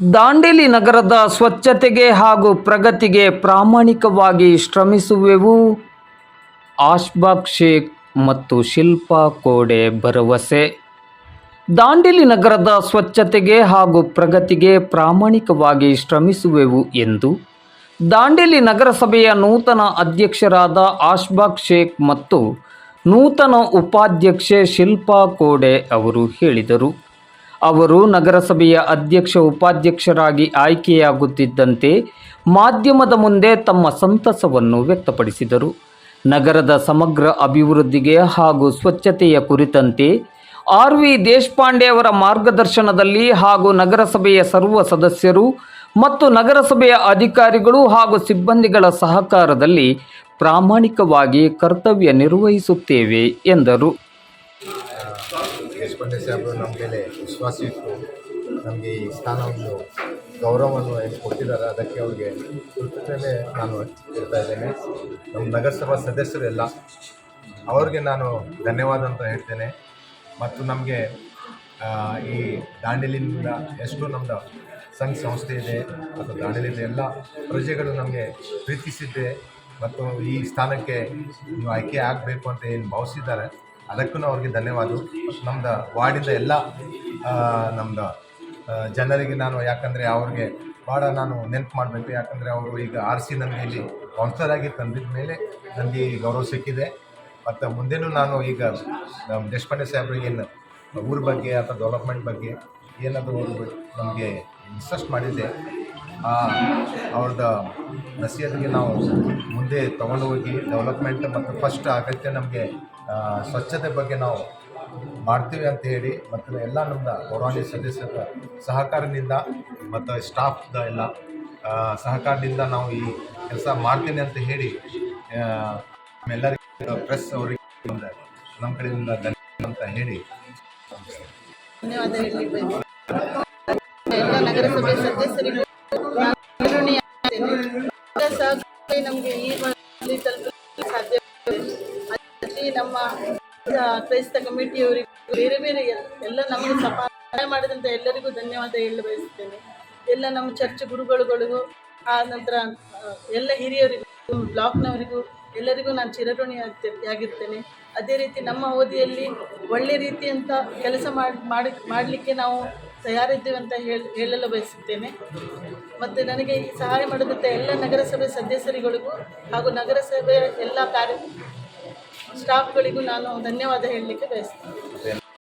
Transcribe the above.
ದಾಂಡೇಲಿ ನಗರದ ಸ್ವಚ್ಛತೆಗೆ ಹಾಗೂ ಪ್ರಗತಿಗೆ ಪ್ರಾಮಾಣಿಕವಾಗಿ ಶ್ರಮಿಸುವೆವು. ಆಶ್ಬಾಗ್ ಶೇಖ್ ಮತ್ತು ಶಿಲ್ಪಾ ಕೋಡೆ ಭರವಸೆ. ದಾಂಡೇಲಿ ನಗರದ ಸ್ವಚ್ಛತೆಗೆ ಹಾಗೂ ಪ್ರಗತಿಗೆ ಪ್ರಾಮಾಣಿಕವಾಗಿ ಶ್ರಮಿಸುವೆವು ಎಂದು ದಾಂಡೇಲಿ ನಗರಸಭೆಯ ನೂತನ ಅಧ್ಯಕ್ಷರಾದ ಆಶ್ಬಾಗ್ ಶೇಖ್ ಮತ್ತು ನೂತನ ಉಪಾಧ್ಯಕ್ಷೆ ಶಿಲ್ಪಾ ಕೋಡೆ ಅವರು ಹೇಳಿದರು. ಅವರು ನಗರಸಭೆಯ ಅಧ್ಯಕ್ಷ ಉಪಾಧ್ಯಕ್ಷರಾಗಿ ಆಯ್ಕೆಯಾಗುತ್ತಿದ್ದಂತೆ ಮಾಧ್ಯಮದ ಮುಂದೆ ತಮ್ಮ ಸಂತಸವನ್ನು ವ್ಯಕ್ತಪಡಿಸಿದರು. ನಗರದ ಸಮಗ್ರ ಅಭಿವೃದ್ಧಿಗೆ ಹಾಗೂ ಸ್ವಚ್ಛತೆಯ ಕುರಿತಂತೆ ಆರ್ ವಿ ದೇಶಪಾಂಡೆ ಅವರ ಮಾರ್ಗದರ್ಶನದಲ್ಲಿ ಹಾಗೂ ನಗರಸಭೆಯ ಸರ್ವ ಸದಸ್ಯರು ಮತ್ತು ನಗರಸಭೆಯ ಅಧಿಕಾರಿಗಳು ಹಾಗೂ ಸಿಬ್ಬಂದಿಗಳ ಸಹಕಾರದಲ್ಲಿ ಪ್ರಾಮಾಣಿಕವಾಗಿ ಕರ್ತವ್ಯ ನಿರ್ವಹಿಸುತ್ತೇವೆ ಎಂದರು. ದೇಶಪಾಂಡೆ ಸಾಹೇಬರು ನಮ್ಮ ಮೇಲೆ ವಿಶ್ವಾಸ ಇಟ್ಟು ನಮಗೆ ಈ ಸ್ಥಾನವನ್ನು ಗೌರವವನ್ನು ಏನು ಕೊಟ್ಟಿದ್ದಾರೆ. ಅದಕ್ಕೆ ಅವ್ರಿಗೆ ಕೃತಜ್ಞತೆ ನಾನು ಹೇಳ್ತಾ ಇದ್ದೇನೆ. ನಮ್ಮ ನಗರಸಭಾ ಸದಸ್ಯರೆಲ್ಲ ಅವ್ರಿಗೆ ನಾನು ಧನ್ಯವಾದ ಅಂತ ಹೇಳ್ತೇನೆ. ಮತ್ತು ನಮಗೆ ಈ ದಾಂಡೇಲಿನಿಂದ ಎಷ್ಟು ನಮ್ಮದು ಸಂಘ ಸಂಸ್ಥೆ ಇದೆ, ಮತ್ತು ದಾಂಡೇಲಿದ ಎಲ್ಲ ಪ್ರಜೆಗಳು ನಮಗೆ ಪ್ರೀತಿಸಿದ್ದೆ. ಮತ್ತು ಈ ಸ್ಥಾನಕ್ಕೆ ನೀವು ಆಯ್ಕೆ ಆಗಬೇಕು ಅಂತ ಏನು ಭಾವಿಸಿದ್ದಾರೆ. ಅದಕ್ಕೂ ಅವ್ರಿಗೆ ಧನ್ಯವಾದ ನಮ್ದು ವಾರ್ಡಿಂದ ಎಲ್ಲ ನಮ್ದು ಜನರಿಗೆ ನಾನು ಯಾಕಂದರೆ ಅವ್ರಿಗೆ ಭಾಳ ನಾನು ನೆನಪು ಮಾಡಬೇಕು. ಯಾಕಂದರೆ ಅವರು ಈಗ ಆರ್ ಸಿ ನನಗೆ ಇಲ್ಲಿ ಕೌನ್ಸಿಲರ್ ಆಗಿ ತಂದಿದ್ದ ಮೇಲೆ ನನಗೆ ಈ ಗೌರವ ಸಿಕ್ಕಿದೆ. ಮತ್ತು ಮುಂದೆನೂ ನಾನು ಈಗ ನಮ್ಮ ದೇಶಪಾಂಡೆ ಸಾಹೇಬ್ರು ಏನು ಊರ ಬಗ್ಗೆ ಅಥವಾ ಡೆವಲಪ್ಮೆಂಟ್ ಬಗ್ಗೆ ಏನಾದರೂ ನಮಗೆ ಇನ್ಸಸ್ಟ್ ಮಾಡಿದ್ದೆ. ಆ ಅವ್ರದ್ದು ನಸೀಹತಿಗೆ ನಾವು ಮುಂದೆ ತೊಗೊಂಡು ಹೋಗಿ ಡೆವಲಪ್ಮೆಂಟ್ ಮತ್ತು ಫಸ್ಟ್ ಅಗತ್ಯ ನಮಗೆ ಸ್ವಚ್ಛತೆ ಬಗ್ಗೆ ನಾವು ಮಾಡ್ತೀವಿ ಅಂತ ಹೇಳಿ ಮತ್ತು ಎಲ್ಲ ನಮ್ಮ ಪೌರಾಣಿಕ ಸದಸ್ಯರ ಸಹಕಾರದಿಂದ ಮತ್ತು ಸ್ಟಾಫ್ದ ಎಲ್ಲ ಸಹಕಾರದಿಂದ ನಾವು ಈ ಕೆಲಸ ಮಾಡ್ತೀನಿ ಅಂತ ಹೇಳಿ ಎಲ್ಲರಿಗೂ ಪ್ರೆಸ್ ಅವರಿಗೆ ನಮ್ಮ ಕಡೆಯಿಂದ ಧನ್ಯವಾದ ಅಂತ ಹೇಳಿ. ಧನ್ಯವಾದ ಎಲ್ಲ ನಗರಸಭೆ ಸದಸ್ಯರಿಗೂ ನಮಗೆ ಈ ತಲುಪಲು ಸಾಧ್ಯ ಅಲ್ಲಿ ನಮ್ಮ ಕ್ರೈಸ್ತ ಕಮಿಟಿಯವರಿಗೂ ಬೇರೆ ಬೇರೆ ಎಲ್ಲ ನಮಗೆ ಸಹಾಯ ಮಾಡಿದಂಥ ಎಲ್ಲರಿಗೂ ಧನ್ಯವಾದ ಹೇಳಲು ಬಯಸುತ್ತೇನೆ. ಎಲ್ಲ ನಮ್ಮ ಚರ್ಚ್ ಗುರುಗಳಿಗೂ ಆ ನಂತರ ಎಲ್ಲ ಹಿರಿಯರಿಗೂ, ಬ್ಲಾಕ್ನವರಿಗೂ, ಎಲ್ಲರಿಗೂ ನಾನು ಚಿರಋಣಿಯಾಗಿರ್ತೇನೆ. ಅದೇ ರೀತಿ ನಮ್ಮ ಅವಧಿಯಲ್ಲಿ ಒಳ್ಳೆ ರೀತಿಯಂಥ ಕೆಲಸ ಮಾಡಿ, ಮಾಡಲಿಕ್ಕೆ ನಾವು ತಯಾರಿದ್ದೇವೆ ಅಂತ ಹೇಳಿ, ಹೇಳಲು ಬಯಸುತ್ತೇನೆ. ಮತ್ತು ನನಗೆ ಸಹಾಯ ಮಾಡಿದಂಥ ಎಲ್ಲ ನಗರಸಭೆ ಸದಸ್ಯರುಗಳಿಗೂ ಹಾಗೂ ನಗರಸಭೆಯ ಎಲ್ಲ ಕಾರ್ಯ, ಸ್ಟಾಫ್ಗಳಿಗೂ ನಾನು ಧನ್ಯವಾದ ಹೇಳಲಿಕ್ಕೆ ಬಯಸ್ತೇನೆ